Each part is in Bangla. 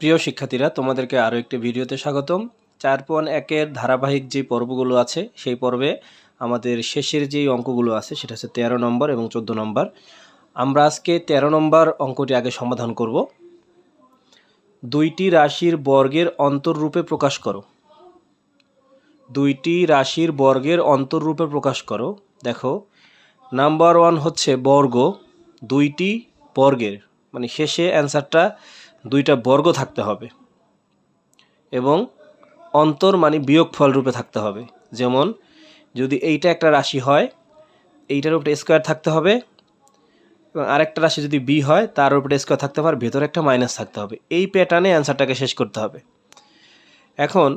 প্রিয় শিক্ষার্থীরা, তোমাদেরকে আরও একটি ভিডিওতে স্বাগতম। চার পয়েন্ট একের ধারাবাহিক যে পর্বগুলো আছে, সেই পর্বে আমাদের শেষের যেই অঙ্কগুলো আছে, সেটা হচ্ছে তেরো নম্বর এবং চোদ্দ নম্বর। আমরা আজকে তেরো নম্বর অঙ্কটি আগে সমাধান করব। দুইটি রাশির বর্গের অন্তররূপে প্রকাশ করো। দুইটি রাশির বর্গের অন্তররূপে প্রকাশ করো। দেখো, নাম্বার ওয়ান হচ্ছে বর্গ, দুইটি বর্গের। মানে শেষে অ্যান্সারটা দুইটা বর্গ থাকতে হবে এবং অন্তর মানে বিয়োগফল রূপে থাকতে হবে। যেমন, যদি এইটা একটা রাশি হয়, এইটার উপরে স্কোয়ার থাকতে হবে এবং আরেকটা রাশি যদি বি হয়, তার উপরে স্কোয়ার থাকতে হবে আর ভেতরে একটা মাইনাস থাকতে হবে। এই প্যাটার্নে অ্যান্সারটাকে শেষ করতে হবে। এখন,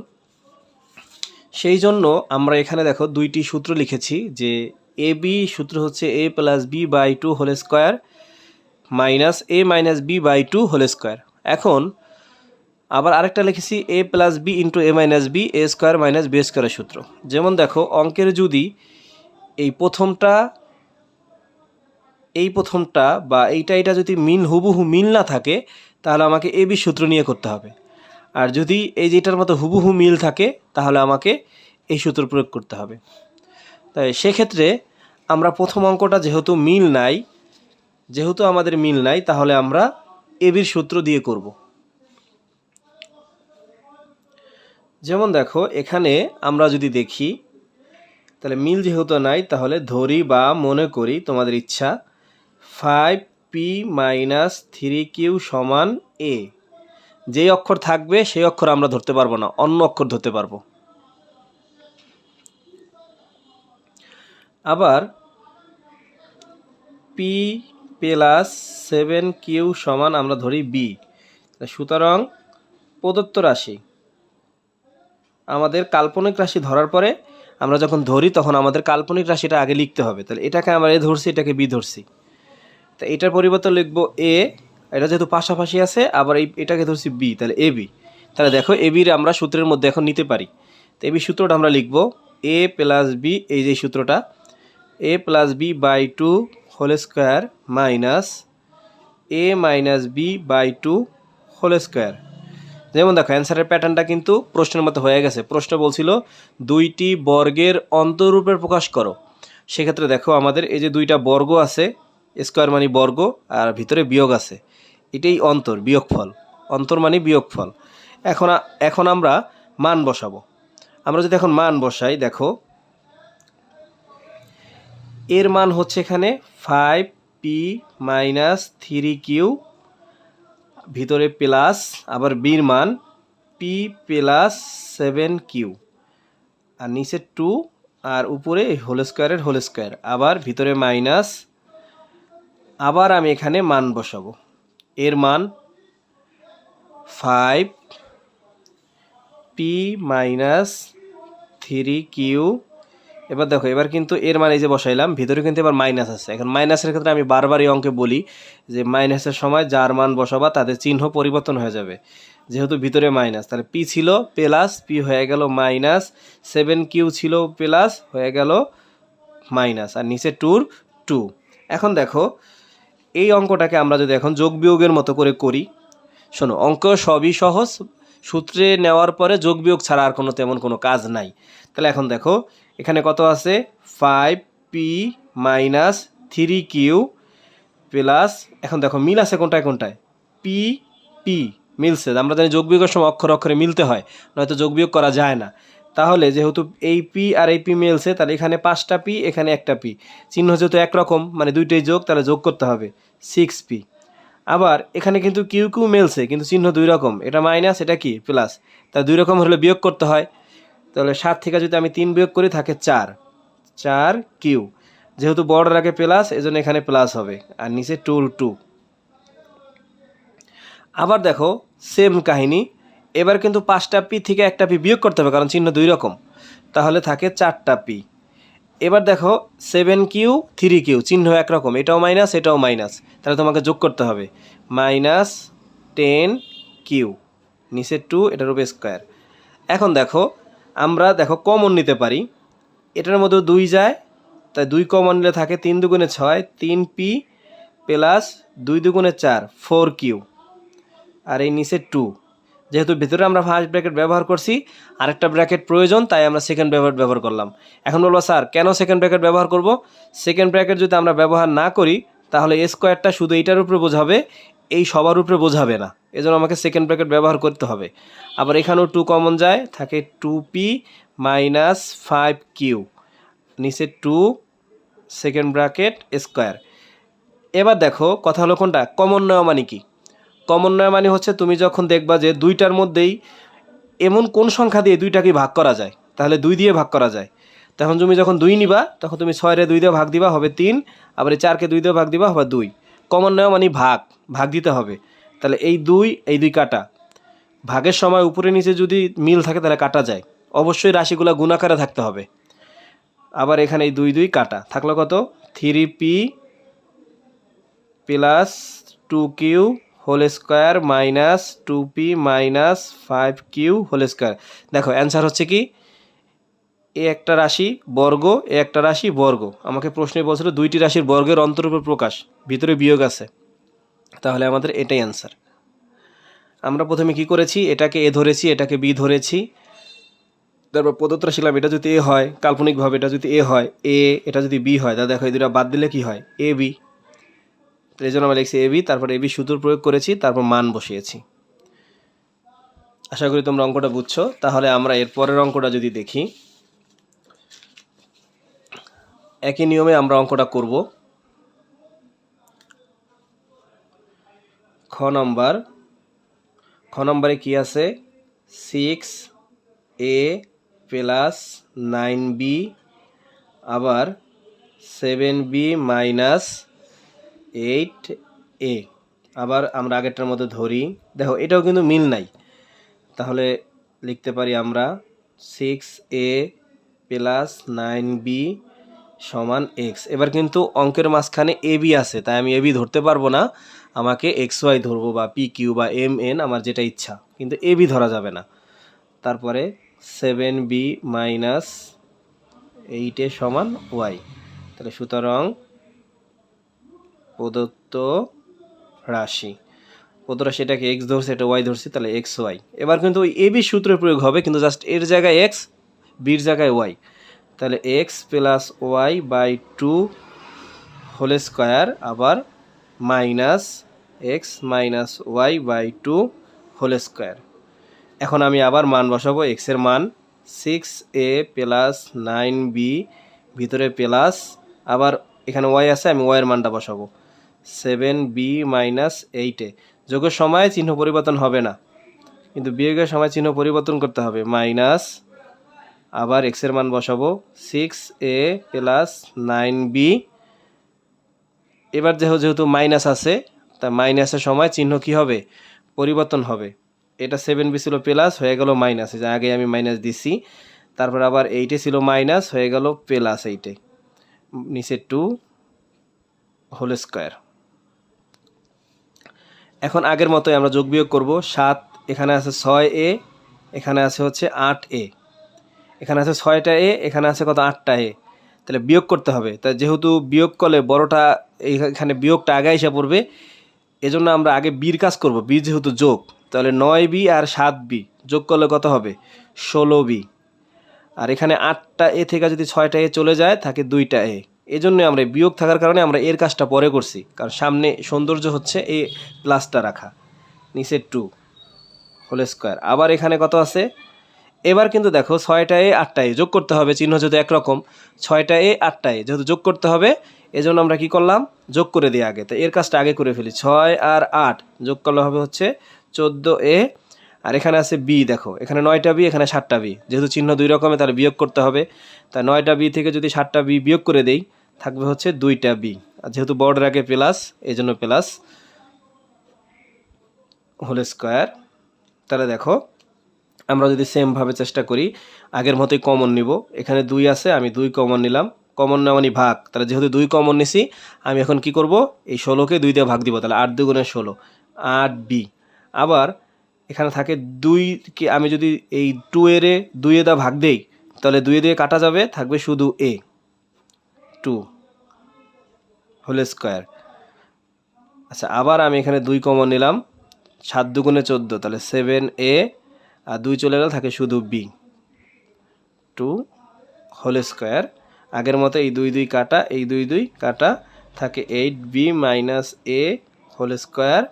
সেই জন্য আমরা এখানে দেখো দুইটি সূত্র লিখেছি যে এ বি সূত্র হচ্ছে A plus B by two whole square minus A minus B by two whole square এখন আবার আরেকটা লিখেছি A plus B into A minus B A square minus B স্কোয়ারের সূত্র। যেমন দেখো, অঙ্কের যদি এই প্রথমটা এই প্রথমটা বা এইটা এটা যদি মিল হুবহু মিল না থাকে, তাহলে আমাকে এ বি সূত্র নিয়ে করতে হবে। আর যদি এই যেটার মতো হুবহু মিল থাকে, তাহলে আমাকে এই সূত্র প্রয়োগ করতে হবে। তাই সেক্ষেত্রে আমরা প্রথম অঙ্কটা যেহেতু মিল নাই, যেহেতু আমাদের মিল নাই, তাহলে আমরা এবির সূত্র দিয়ে করব। যেমন দেখো, এখানে আমরা যদি দেখি, তাহলে মিল যেহেতু নাই, তাহলে ধরি বা মনে করি তোমাদের ইচ্ছা five P minus three Q সমান এ যেই অক্ষর থাকবে, সেই অক্ষর আমরা ধরতে পারব না, অন্য অক্ষর ধরতে পারব। আবার পি প্লাস সেভেন কিউ সমান আমরা ধরি বি সুতরাং প্রদত্ত রাশি। আমাদের কাল্পনিক রাশি ধরার পরে আমরা যখন ধরি তখন আমাদের কাল্পনিক রাশিটা আগে লিখতে হবে। তাহলে এটাকে আমরা এ ধরছি, এটাকে বি ধরছি। তা এটার পরিবর্তে লিখব এ এটা যেহেতু পাশাপাশি আছে, আবার এই, এটাকে ধরছি বি তাহলে এ বি তাহলে দেখো এ বির আমরা সূত্রের মধ্যে এখন নিতে পারি। তো এ বি সূত্রটা আমরা লিখব এ প্লাস বি এই যে সূত্রটা A plus B by two whole square minus A minus B by two whole square যেমন দেখো অ্যান্সারের প্যাটার্নটা কিন্তু প্রশ্নের মতো হয়ে গেছে। প্রশ্ন বলছিল, দুইটি বর্গের অন্তরূপের প্রকাশ করো। সেক্ষেত্রে দেখো, আমাদের এই যে দুইটা বর্গ আছে স্কোয়ার মানে বর্গ আর ভিতরে বিয়োগ আছে, এটাই অন্তর, বিয়োগফল। অন্তর মানে বিয়োগফল। এখন এখন আমরা মান বসাবো। আমরা যদি এখন মান বসাই, দেখো, এর মান হচ্ছে এখানে five P minus three Q ভিতরে প্লাস, আবার বির মান পি প্লাস সেভেন কিউ। আর নিচে টু, আর উপরে হোল স্কোয়ারের হোল স্কোয়ার। আবার ভিতরে মাইনাস, আবার আমি এখানে মান বসাবো। এর মান five P minus three Q এবার দেখো, এবার কিন্তু এর মানে এই যে বসাইলাম, ভিতরে কিন্তু এবার মাইনাস আছে। এখন মাইনাসের ক্ষেত্রে আমি বারবার এই অঙ্কে বলি যে মাইনাসের সময় যার মান বসাবা, তাদের চিহ্ন পরিবর্তন হয়ে যাবে। যেহেতু ভিতরে মাইনাস তাহলে পি ছিল প্লাস পি হয়ে গেল মাইনাস সেভেন কিউ ছিল প্লাস হয়ে গেল মাইনাস আর নিচে টুর টু এখন দেখো, এই অঙ্কটাকে আমরা যদি এখন যোগ বিয়োগের মতো করে করি, শোনো, অঙ্ক সবই সহজ, সূত্রে নেওয়ার পরে যোগ বিয়োগ ছাড়া আর কোনো তেমন কোনো কাজ নাই। তাহলে এখন দেখো এখানে কত আছে? Five P minus three Q plus এখন দেখো মিল আছে কোনটায় কোনটায়? পি পি মিলছে। আমরা জানি যোগ বিয়োগের সময় অক্ষর অক্ষরে মিলতে হয়, নয়তো যোগ বিয়োগ করা যায় না। তাহলে যেহেতু এই পি আর এই পি মিলছে, তাহলে এখানে পাঁচটা পি এখানে একটা পি চিহ্ন যেহেতু একরকম মানে দুইটাই যোগ, তাহলে যোগ করতে হবে সিক্স পি আবার এখানে কিন্তু কিউ কিউ মেলছে, কিন্তু চিহ্ন দুই রকম। এটা মাইনাস এটা কি? প্লাস তা দুই রকম হলে বিয়োগ করতে হয়। তাহলে সাত থেকে যদি আমি তিন বিয়োগ করি, থাকে চার। চার কিউ। যেহেতু বড় আগে প্লাস, এজন্য এখানে প্লাস হবে। আর নিচে টুল টু। আবার দেখো, সেম কাহিনী। এবার কিন্তু পাঁচটা পি থেকে একটা পি বিয়োগ করতে হবে, কারণ চিহ্ন দুই রকম। তাহলে থাকে চারটা পি। এবার দেখো, সেভেন কিউ, থ্রি কিউ, চিহ্ন একরকম এটাও মাইনাস এটাও মাইনাস। তাহলে তোমাকে যোগ করতে হবে। Minus ten Q. নিচে টু, এটার উপরে স্কোয়ার। এখন দেখো আমরা দেখো কমন নিতে পারি। এটার মধ্যে দুই যায়, তাই দুই কমন নিলে থাকে তিন দুগুণে ছয়, তিন পি প্লাস দুই দুগুণে চার ফোর কিউ আর এই নিচে টু যেহেতু ভিতরে আমরা ফার্স্ট ব্র্যাকেট ব্যবহার করছি, আরেকটা ব্র্যাকেট প্রয়োজন, তাই আমরা সেকেন্ড ব্র্যাকেট ব্যবহার করলাম। এখন বলব, স্যার, কেন সেকেন্ড ব্র্যাকেট ব্যবহার করব? সেকেন্ড ব্র্যাকেট যদি আমরা ব্যবহার না করি, তাহলে এ স্কোয়ারটা শুধু এইটার উপরে বোঝাবে এই সবার উপরে বোঝাবে না। এজন্য আমাকে সেকেন্ড ব্র্যাকেট ব্যবহার করতে হবে। আবার এখানেও টু কমন যায়, থাকে two P minus five Q নিচে টু সেকেন্ড ব্র্যাকেট স্কোয়ার এবার দেখো, কথা হলো কোনটা? কমন নয় মানে কি? কমন নয় মানে হচ্ছে তুমি যখন দেখবা যে দুইটার মধ্যেই এমন কোন সংখ্যা দিয়ে দুইটাকে ভাগ করা যায়, তাহলে দুই দিয়ে ভাগ করা যায়। তখন তুমি যখন দুই নিবা, তখন তুমি ছয়রে দুই দিয়ে ভাগ দিবা, হবে তিন। আবার চারকে দুই দিয়ে ভাগ দিবা, হবে দুই। কমন নয় মানে ভাগ ভাগ দিতে হবে। তাহলে এই দুই এই দুই কাটা। ভাগের সময় উপরে নিচে যদি মিল থাকে তাহলে কাটা যায়। অবশ্যই রাশিগুলো গুণাকারে থাকতে হবে। আবার এখানে এই দুই দুই কাটা। থাকল কত? Three P plus two Q whole square minus two P minus five Q whole square. দেখো, অ্যান্সার হচ্ছে কি? এ একটা রাশি বর্গ, এ একটা রাশি বর্গ। আমাকে প্রশ্নে বলছিল দুইটি রাশির বর্গের অন্তরূপে প্রকাশ, ভিতরে বিয়োগ আছে। তাহলে আমাদের এটাই অ্যান্সার আমরা প্রথমে কি করেছি? এটাকে এ ধরেছি, এটাকে বি ধরেছি। তারপর প্রদত্ত রাশিলাম এটা যদি এ হয়, কাল্পনিকভাবে এটা যদি এ হয়, এ, এটা যদি বি হয় তাহলে দেখো এই দুটা বাদ দিলে কি হয়? A, B. তো এই জন্য আমরা লিখছি বি, তারপর এ, বি সূত্র প্রয়োগ করেছি, তারপর মান বসিয়েছি। আশা করি তোমরা অঙ্কটা বুঝছ। তাহলে আমরা এর পরের অঙ্কটা যদি দেখি। একই নিয়মে আমরা অঙ্কটা করব। খ নম্বর। খ নম্বরে কি আছে? Six A plus nine B আবার seven B minus eight A আবার আমরা আগেরটার মধ্যে ধরি। দেখো, এটাও কিন্তু মিল নাই। তাহলে লিখতে পারি আমরা six A plus nine B সমান এক্স এবার কিন্তু অঙ্কের মাঝখানে এ বি আছে, তাই আমি এ বি ধরতে পারব না। আমাকে এক্স ওয়াই ধরবো বা পি কিউ বা এম এন আমার যেটা ইচ্ছা। কিন্তু এ বি ধরা যাবে না। তারপরে সেভেন বি মাইনাস এইটে সমান ওয়াই তাহলে সুতরাং প্রদত্ত রাশি। প্রদত্ত রাশি এটাকে এক্স ধরছে, এটা ওয়াই ধরছি, তাহলে এক্স ওয়াই এবার কিন্তু ওই এ বি সূত্রের প্রয়োগ হবে, কিন্তু জাস্ট এর জায়গায় এক্স বির জায়গায় ওয়াই তাহলে X plus Y by two whole square আবার minus X minus Y by two whole square এখন আমি আবার মান বসাবো এক্সের মান six A plus nine B ভিতরে প্লাস আবার এখানে ওয়াই আছে, আমি ওয়াইয়ের মানটা বসাবো। সেভেন বি মাইনাস এইটে যোগের সময় চিহ্ন পরিবর্তন হবে না, কিন্তু বিয়োগের সময় চিহ্ন পরিবর্তন করতে হবে মাইনাস আবার এক্সের মান বসাবো। Six A plus nine B এবার যেহেতু যেহেতু মাইনাস আছে, তা মাইনাসের সময় চিহ্ন কি হবে? পরিবর্তন হবে। এটা সেভেন বি ছিল প্লাস হয়ে গেল মাইনাস যে আগে আমি মাইনাস দিছি। তারপর আবার এইটে ছিল মাইনাস হয়ে গেল প্লাস এইটে নিচে টু হোল স্কোয়ার এখন আগের মতোই আমরা যোগ বিয়োগ করব। সাত, এখানে আছে ছয় এ এখানে আছে হচ্ছে আট এ এখানে আছে ছয়টা এ, এখানে আছে কত আটটা এ। তাহলে বিয়োগ করতে হবে। তা যেহেতু বিয়োগ করলে বড়টা এখানে বিয়োগটা আগে এসে পড়বে, এজন্য আমরা আগে বির কাজ করব, বি যেহেতু যোগ। তাহলে নয় বি আর সাত বি, যোগ করলে কত হবে? ষোলো বি। আর এখানে আটটা এ থেকে যদি ছয়টা এ চলে যায়, থাকে দুইটা এ। এই জন্য আমরা বিয়োগ থাকার কারণে আমরা এর কাজটা পরে করছি, কারণ সামনে সৌন্দর্য হচ্ছে এ প্লাসটা রাখা, নিচে টু হোল স্কোয়ার আবার এখানে কত আছে? এবার কিন্তু দেখো ছয়টা এ আটটা এ যোগ করতে হবে, চিহ্ন যেহেতু একরকম ছয়টা এ আটটা এ যেহেতু যোগ করতে হবে, এজন্য আমরা কি করলাম? যোগ করে দিই আগে। তো এর কাজটা আগে করে ফেলি। ছয় আর আট যোগ করলে হবে হচ্ছে চোদ্দ এ। আর এখানে আছে বি, দেখো। এখানে নয়টা বি, এখানে সাতটা বি। যেহেতু চিহ্ন দুই রকমের, তাহলে বিয়োগ করতে হবে। তা নয়টা বি থেকে যদি সাতটা বি বিয়োগ করে দেই, থাকবে হচ্ছে দুইটা বি। আর যেহেতু বর্ডের আগে প্লাস এই জন্য প্লাস হোল স্কোয়ার। তাহলে দেখো আমরা যদি সেমভাবে চেষ্টা করি, আগের মতোই কমন নিব। এখানে দুই আছে, আমি দুই কমন নিলাম। কমন নেওয়া মানে ভাগ। তাহলে যেহেতু দুই কমন নিছি, আমি এখন কি করব? এই ষোলোকে দুই দিয়ে ভাগ দিব, তাহলে আট দুগুণে ষোলো। আট বি। আবার এখানে থাকে দুইকে আমি যদি এই টু এরে দুইয়ে দা ভাগ দেই, তাহলে দুইয়ে দিয়ে কাটা যাবে, থাকবে শুধু এ। টু হোল স্কোয়ার আচ্ছা আবার আমি এখানে দুই কমন নিলাম, সাত দুগুণে চোদ্দ, তাহলে সেভেন এ আর দুই চলে গেল থাকে শুধু বি টু হোল স্কোয়ার। আগের মতো এই দুই দুই কাটা, এই দুই দুই কাটা থাকে eight B minus A whole square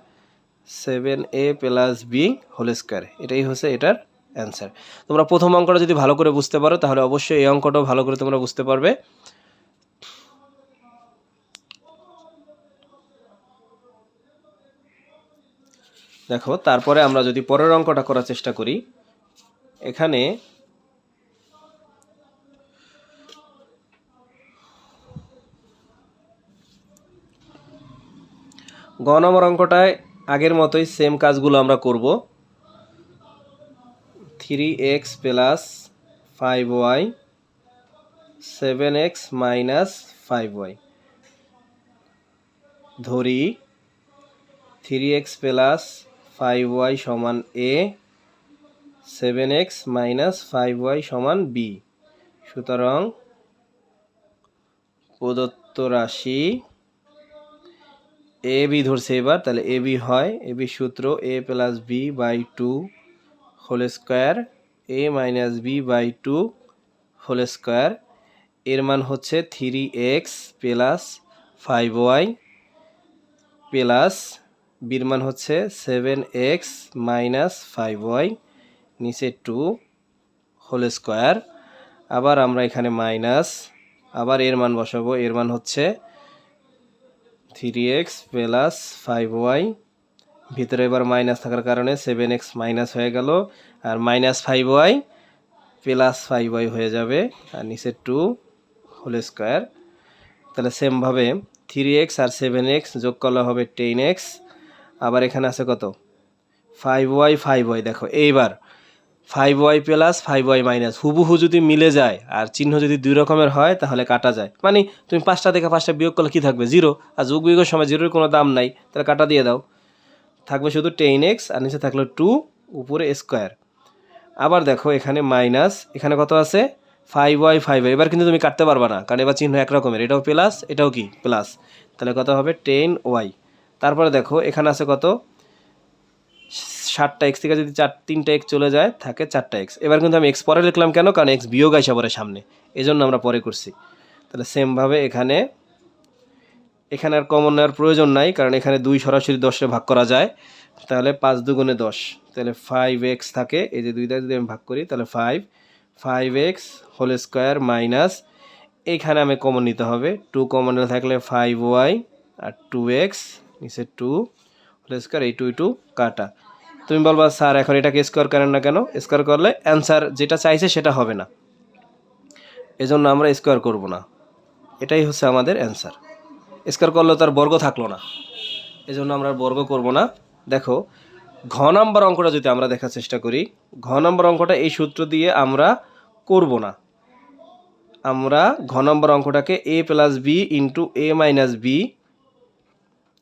seven A plus B whole square এটাই হচ্ছে এটার অ্যান্সার তোমরা প্রথম অঙ্কটা যদি ভালো করে বুঝতে পারো, তাহলে অবশ্যই এই অঙ্কটাও ভালো করে তোমরা বুঝতে পারবে। দেখো, তারপরে আমরা যদি পরের অঙ্কটা করার চেষ্টা করি, এখানে গ নম্বর অঙ্কটায় আগের মতোই সেম কাজগুলো আমরা করব। Three X plus five Y seven X minus five Y ধরি three X plus five Y সমান A seven X minus five Y সমান বি সুতরাং প্রদত্ত রাশি এ বি ধরছে এবার, তাহলে এ বি হয় এ বি সূত্র A plus B by two whole square A minus B by two whole square এর মান হচ্ছে three X plus five Y plus বির মান হচ্ছে seven X minus five Y নিচে টু হোল স্কোয়ার আবার আমরা এখানে মাইনাস আবার এর মান বসাবো। এর মান হচ্ছে three X plus five Y ভিতরে এবার মাইনাস থাকার কারণে সেভেন এক্স মাইনাস হয়ে গেল। আর minus five Y plus five Y হয়ে যাবে। আর নিচে টু হোল স্কোয়ার তাহলে সেমভাবে থ্রি এক্স আর সেভেন এক্স যোগ করলে হবে টেন এক্স আবার এখানে আছে কত? ফাইভ ওয়াই ফাইভ ওয়াই দেখো, এইবার five Y plus five Y minus হুবহু যদি মিলে যায় আর চিহ্ন যদি দুই রকমের হয়, তাহলে কাটা যায়। মানে তুমি পাঁচটা থেকে পাঁচটা বিয়োগ করলে কী থাকবে? জিরো আর যোগ বিয়োগের সময় জিরোর কোনো দাম নাই, তাহলে কাটা দিয়ে দাও। থাকবে শুধু টেন এক্স আর নিচে থাকল টু উপরে স্কোয়ার আবার দেখো, এখানে মাইনাস এখানে কত আছে? ফাইভ ওয়াই ফাইভ ওয়াই এবার কিন্তু তুমি কাটতে পারবা না, কারণ এবার চিহ্ন এক রকমের, এটাও প্লাস এটাও কি? প্লাস তাহলে কত হবে? টেন ওয়াই তারপরে দেখো, এখানে আছে কত? সাতটা এক্স থেকে যদি চার, তিনটা এক্স চলে যায়, থাকে চারটা এক্স এবার কিন্তু আমি এক্স পরে লিখলাম কেন? কারণ এক্স বিয়োগ আসা পরে সামনে। এই জন্য আমরা পরে করছি। তাহলে সেমভাবে এখানে এখানে আর কমন নেওয়ার প্রয়োজন নাই, কারণ এখানে দুই সরাসরি দশে ভাগ করা যায়। তাহলে পাঁচ দুগুণে দশ। তাহলে ফাইভ এক্স থাকে, এই যে দুইটা যদি আমি ভাগ করি, তাহলে five five X whole square minus এইখানে আমি কমন নিতে হবে। টু কমন থাকলে ফাইভ ওয়াই আর টু এক্স নিচে টু হোল স্কোয়ার এই টু টু কাটা। তুমি বলবা, স্যার, এখন এটাকে স্কোয়ার করেন না কেন? স্কোয়ার করলে অ্যান্সার যেটা চাইছে সেটা হবে না। এজন্য আমরা স্কোয়ার করব না। এটাই হচ্ছে আমাদের অ্যান্সার স্কোয়ার করলে তার বর্গ থাকল না। এজন্য আমরা বর্গ করব না। দেখো, ঘ নম্বর অঙ্কটা যদি আমরা দেখার চেষ্টা করি, ঘ নম্বর অঙ্কটা এই সূত্র দিয়ে আমরা করব না। আমরা ঘ নম্বর অঙ্কটাকে A plus B into A minus B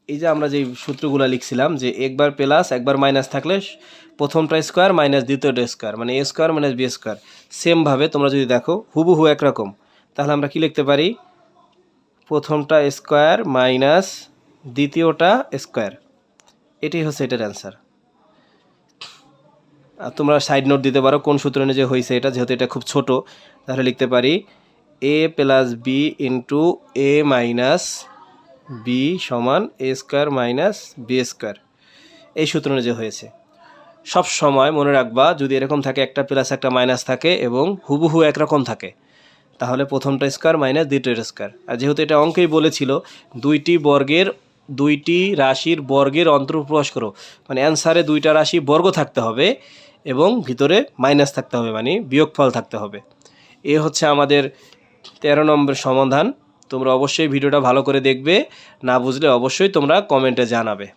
এই যে আমরা যে সূত্রগুলো লিখছিলাম যে একবার প্লাস, একবার মাইনাস থাকলে প্রথমটা স্কোয়ার মাইনাস দ্বিতীয়টা স্কোয়ার মানে A square minus B square সেমভাবে তোমরা যদি দেখো, হুবহু একরকম। তাহলে আমরা কি লিখতে পারি? প্রথমটা স্কোয়ার মাইনাস দ্বিতীয়টা স্কোয়ার এটাই হচ্ছে এটার অ্যান্সার আর তোমরা সাইড নোট দিতে পারো কোন সূত্র অনুযায়ী হয়েছে এটা, যেহেতু এটা খুব ছোট। তাহলে লিখতে পারি A plus B into A minus B সমান A square minus B square. এই সূত্র অনুযায়ী হয়েছে। সব সময় মনে রাখবা, যদি এরকম থাকে একটা প্লাস একটা মাইনাস থাকে এবং হুবহু একরকম থাকে, তাহলে প্রথমটা স্কোয়ার মাইনাস দ্বিতীয়টা স্কোয়ার। আর যেহেতু এটা অঙ্কেই বলেছিল, দুইটি বর্গের, দুইটি রাশির বর্গের অন্তর্প্রকাশ করো। মানে অ্যান্সারে দুইটা রাশি বর্গ থাকতে হবে এবং ভিতরে মাইনাস থাকতে হবে মানে বিয়োগফল থাকতে হবে। এ হচ্ছে আমাদের তেরো নম্বর সমাধান। তোমরা অবশ্যই ভিডিওটা ভালো করে দেখবে না বুঝলে অবশ্যই তোমরা কমেন্টে জানাবে।